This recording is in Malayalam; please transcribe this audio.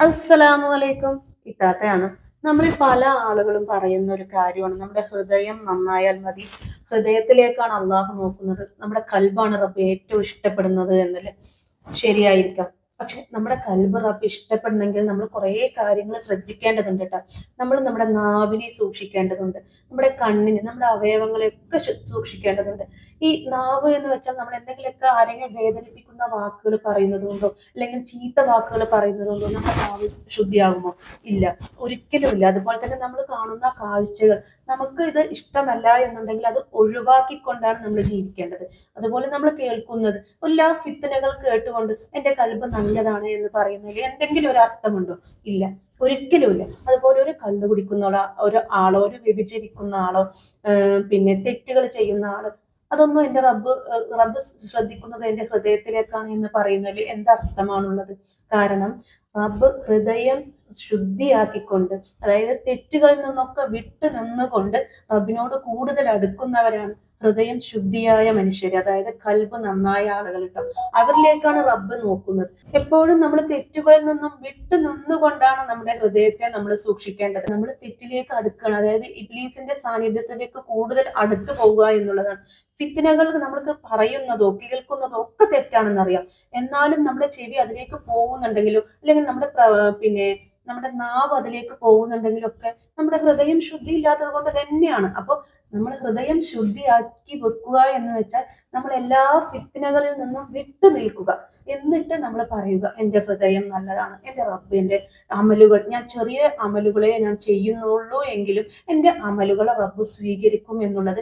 അസ്സലാമു അലൈക്കും ഇത്താത്തയാണ് നമ്മൾ പല ആളുകളും പറയുന്ന ഒരു കാര്യമാണ്. നമ്മുടെ ഹൃദയം നന്നായാൽ മതി. ഹൃദയത്തിലേക്കാണ് അള്ളാഹു നോക്കുന്നത്. നമ്മുടെ കൽബാണ് റബ്ബ് ഏറ്റവും ഇഷ്ടപ്പെടുന്നത് എന്നല്ലേ? ശരിയായിരിക്കാം. പക്ഷെ നമ്മുടെ കൽബ് ഇഷ്ടപ്പെടണമെങ്കിൽ നമ്മൾ കുറേ കാര്യങ്ങൾ ശ്രദ്ധിക്കേണ്ടതുണ്ട് കേട്ടോ. നമ്മൾ നമ്മുടെ നാവിനെ സൂക്ഷിക്കേണ്ടതുണ്ട്. നമ്മുടെ കണ്ണിന് നമ്മുടെ അവയവങ്ങളെയൊക്കെ സൂക്ഷിക്കേണ്ടതുണ്ട്. ഈ നാവ് എന്ന് വെച്ചാൽ നമ്മൾ എന്തെങ്കിലുമൊക്കെ ആരെങ്കിലും വേദനിപ്പിക്കുന്ന വാക്കുകൾ പറയുന്നത് കൊണ്ടോ അല്ലെങ്കിൽ ചീത്ത വാക്കുകൾ പറയുന്നത് കൊണ്ടോ നമ്മുടെ നാവ് ശുദ്ധിയാകുമോ? ഇല്ല. ഒരിക്കലും ഇല്ല. അതുപോലെ തന്നെ നമ്മൾ കാണുന്ന കാഴ്ചകൾ നമുക്ക് ഇത് ഇഷ്ടമല്ല എന്നുണ്ടെങ്കിൽ അത് ഒഴിവാക്കിക്കൊണ്ടാണ് നമ്മൾ ജീവിക്കേണ്ടത്. അതുപോലെ നമ്മൾ കേൾക്കുന്നത്. എല്ലാ ഫിത്തനകൾ കേട്ടുകൊണ്ട് എന്റെ കൽബ് നല്ലതാണ് എന്ന് പറയുന്നതിൽ എന്തെങ്കിലും ഒരു അർത്ഥമുണ്ടോ? ഇല്ല. ഒരിക്കലും ഇല്ല. അതുപോലെ ഒരു കള്ളു കുടിക്കുന്ന ഒരു ആളോ ഒരു വ്യഭിചരിക്കുന്ന ആളോ പിന്നെ തെറ്റുകൾ ചെയ്യുന്ന ആളോ അതൊന്നും എന്റെ റബ്ബ് റബ്ബ് ശ്രദ്ധിക്കുന്നത് എന്റെ ഹൃദയത്തിലേക്കാണ് എന്ന് പറയുന്നതിൽ എന്തർത്ഥമാണുള്ളത് കാരണം റബ്ബ് ഹൃദയം ശുദ്ധിയാക്കിക്കൊണ്ട് അതായത് തെറ്റുകളിൽ നിന്നൊക്കെ വിട്ടു നിന്നുകൊണ്ട് റബ്ബിനോട് കൂടുതൽ അടുക്കുന്നവരാണ്. ഹൃദയം ശുദ്ധിയായ മനുഷ്യര് അതായത് കൽബ് നന്നായ ആളുകൾ കേട്ടോ അവരിലേക്കാണ് റബ്ബ് നോക്കുന്നത്. എപ്പോഴും നമ്മൾ തെറ്റുകളിൽ നിന്നും വിട്ടു നിന്നുകൊണ്ടാണ് നമ്മുടെ ഹൃദയത്തെ നമ്മൾ സൂക്ഷിക്കേണ്ടത്. നമ്മൾ തെറ്റിലേക്ക് അടുക്കണം അതായത് ഇബ്ലീസിന്റെ സാന്നിധ്യത്തിലേക്ക് കൂടുതൽ അടുത്തു പോവുക എന്നുള്ളതാണ്. ഫിത്തിനകൾ നമ്മൾക്ക് പറയുന്നതോ കേൾക്കുന്നതോ ഒക്കെ തെറ്റാണെന്നറിയാം. എന്നാലും നമ്മുടെ ചെവി അതിലേക്ക് പോകുന്നുണ്ടെങ്കിലോ അല്ലെങ്കിൽ നമ്മുടെ പിന്നെ നമ്മുടെ നാവ് അതിലേക്ക് പോകുന്നുണ്ടെങ്കിലൊക്കെ നമ്മുടെ ഹൃദയം ശുദ്ധിയില്ലാത്തത് കൊണ്ട് തന്നെയാണ്. അപ്പൊ നമ്മൾ ഹൃദയം ശുദ്ധിയാക്കി വെക്കുക എന്ന് വെച്ചാൽ നമ്മൾ എല്ലാ ഫിത്തിനകളിൽ നിന്നും വിട്ടു നിൽക്കുക. എന്നിട്ട് നമ്മൾ പറയുക എന്റെ ഹൃദയം നല്ലതാണ്. എന്റെ റബ്ബിന്റെ അമലുകൾ ഞാൻ ചെറിയ അമലുകളെ ഞാൻ ചെയ്യുന്നുള്ളൂ എങ്കിലും എന്റെ അമലുകളെ റബ്ബ് സ്വീകരിക്കും എന്നുള്ളത്